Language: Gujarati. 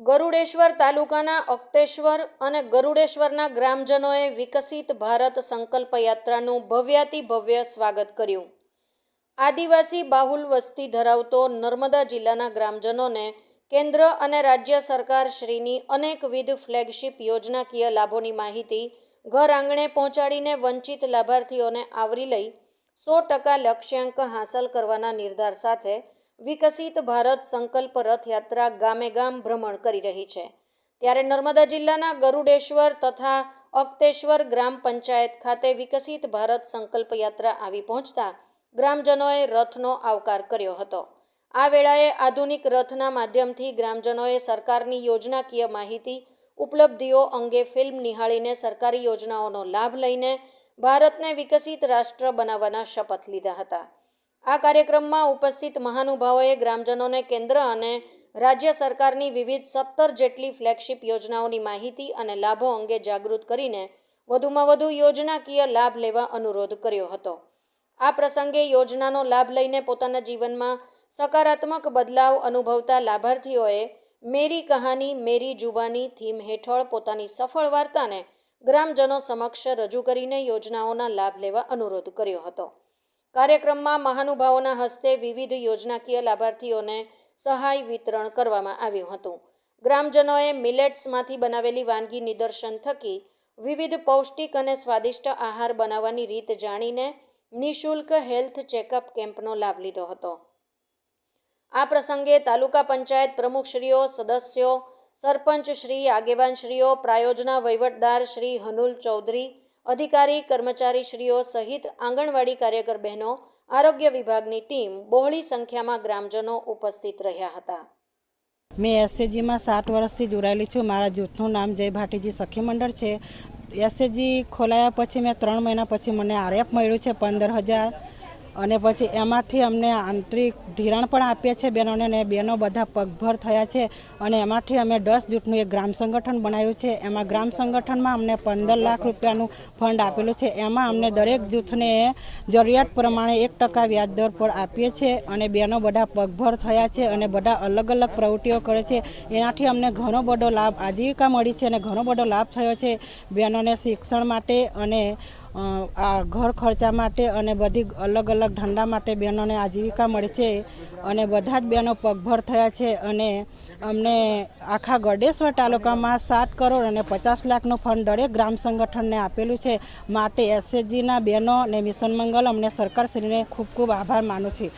ગરુડેશ્વર તાલુકાના અક્તેશ્વર અને ગરુડેશ્વરના ગ્રામજનોએ વિકસિત ભારત સંકલ્પ યાત્રાનું ભવ્યાતિ ભવ્ય સ્વાગત કર્યું. આદિવાસી બાહુલ વસ્તી ધરાવતો નર્મદા જિલ્લાના ગ્રામજનોને કેન્દ્ર અને રાજ્ય સરકાર શ્રીની અનેકવિધ ફ્લેગશિપ યોજનાકીય લાભોની માહિતી ઘર આંગણે પહોંચાડીને વંચિત લાભાર્થીઓને આવરી લઈ સો ટકા લક્ષ્યાંક હાંસલ કરવાના નિર્ધાર સાથે વિકસિત ભારત સંકલ્પ રથયાત્રા ગામે ગામ ભ્રમણ કરી રહી છે. ત્યારે નર્મદા જિલ્લાના ગરુડેશ્વર તથા અક્તેશ્વર ગ્રામ પંચાયત ખાતે વિકસિત ભારત સંકલ્પ યાત્રા આવી પહોંચતા ગ્રામજનોએ રથનો આવકાર કર્યો હતો. આ વેળાએ આધુનિક રથના માધ્યમથી ગ્રામજનોએ સરકારની યોજનાકીય માહિતી, ઉપલબ્ધિઓ અંગે ફિલ્મ નિહાળીને સરકારી યોજનાઓનો લાભ લઈને ભારતને વિકસિત રાષ્ટ્ર બનાવવાના શપથ લીધા હતા. આ કાર્યક્રમમાં ઉપસ્થિત મહાનુભાવોએ ગ્રામજનોને કેન્દ્ર અને રાજ્ય સરકારની વિવિધ સત્તર જેટલી ફ્લેગશિપ યોજનાઓની માહિતી અને લાભો અંગે જાગૃત કરીને વધુમાં વધુ યોજનાકીય લાભ લેવા અનુરોધ કર્યો હતો. આ પ્રસંગે યોજનાનો લાભ લઈને પોતાના જીવનમાં સકારાત્મક બદલાવ અનુભવતા લાભાર્થીઓએ મેરી કહાની, મેરી જુબાની થીમ હેઠળ પોતાની સફળ વાર્તાને ગ્રામજનો સમક્ષ રજૂ કરીને યોજનાઓના લાભ લેવા અનુરોધ કર્યો હતો. કાર્યક્રમમાં મહાનુભાવોના હસ્તે વિવિધ યોજનાકીય લાભાર્થીઓને સહાય વિતરણ કરવામાં આવ્યું હતું. ગ્રામજનોએ મિલેટ્સમાંથી બનાવેલી વાનગી નિદર્શન થકી વિવિધ પૌષ્ટિક અને સ્વાદિષ્ટ આહાર બનાવવાની રીત જાણીને નિઃશુલ્ક હેલ્થ ચેકઅપ કેમ્પનો લાભ લીધો હતો. આ પ્રસંગે તાલુકા પંચાયત પ્રમુખશ્રીઓ, સદસ્યો, સરપંચ શ્રી, આગેવાનશ્રીઓ, પ્રાયોજના વહીવટદાર શ્રી હનુલ ચૌધરી અધિકારી, કર્મચારીશ્રીઓ સહિત આંગણવાડી કાર્યકર બહેનો આરોગ્ય વિભાગની ટીમ બહોળી સંખ્યામાં ગ્રામજનો ઉપસ્થિત રહ્યા હતા. મેં એસએજીમાં સાત વર્ષથી જોડાયેલી છું. મારા જૂથનું નામ જય ભાટીજી સખી મંડળ છે. એસએજી ખોલાયા પછી મેં ત્રણ મહિના પછી મને આરએફ મળ્યું છે. પંદર હજાર અને પછી એમાંથી અમને આંતરિક ધિરાણ પણ આપીએ છીએ બહેનોને ને બહેનો બધા પગભર થયા છે અને એમાંથી અમે દસ જૂથનું એક ગ્રામ સંગઠન બનાવ્યું છે. એમાં ગ્રામ સંગઠનમાં અમને પંદર લાખ રૂપિયાનું ફંડ આપેલું છે. એમાં અમને દરેક જૂથને જરૂરિયાત પ્રમાણે એક ટકા વ્યાજ દર પર આપીએ છીએ અને બહેનો બધા પગભર થયા છે અને બધા અલગ અલગ પ્રવૃત્તિઓ કરે છે. એનાથી અમને ઘણો બધો લાભ, આજીવિકા મળી છે અને ઘણો બધો લાભ થયો છે બહેનોને શિક્ષણ માટે અને આ ઘર ખર્ચા માટે અને બધી અલગ અલગ ધંધા માટે બહેનોને આજીવિકા મળે છે અને બધા જ બહેનો પગભર થયા છે અને અમને આખા ગડેશ્વર તાલુકામાં સાત કરોડ અને પચાસ લાખનું ફંડ દરેક ગ્રામ સંગઠનને આપેલું છે. માટે એસએચજીના બહેનો અને મિશન મંગલ અમને સરકારશ્રીને ખૂબ ખૂબ આભાર માનું છું.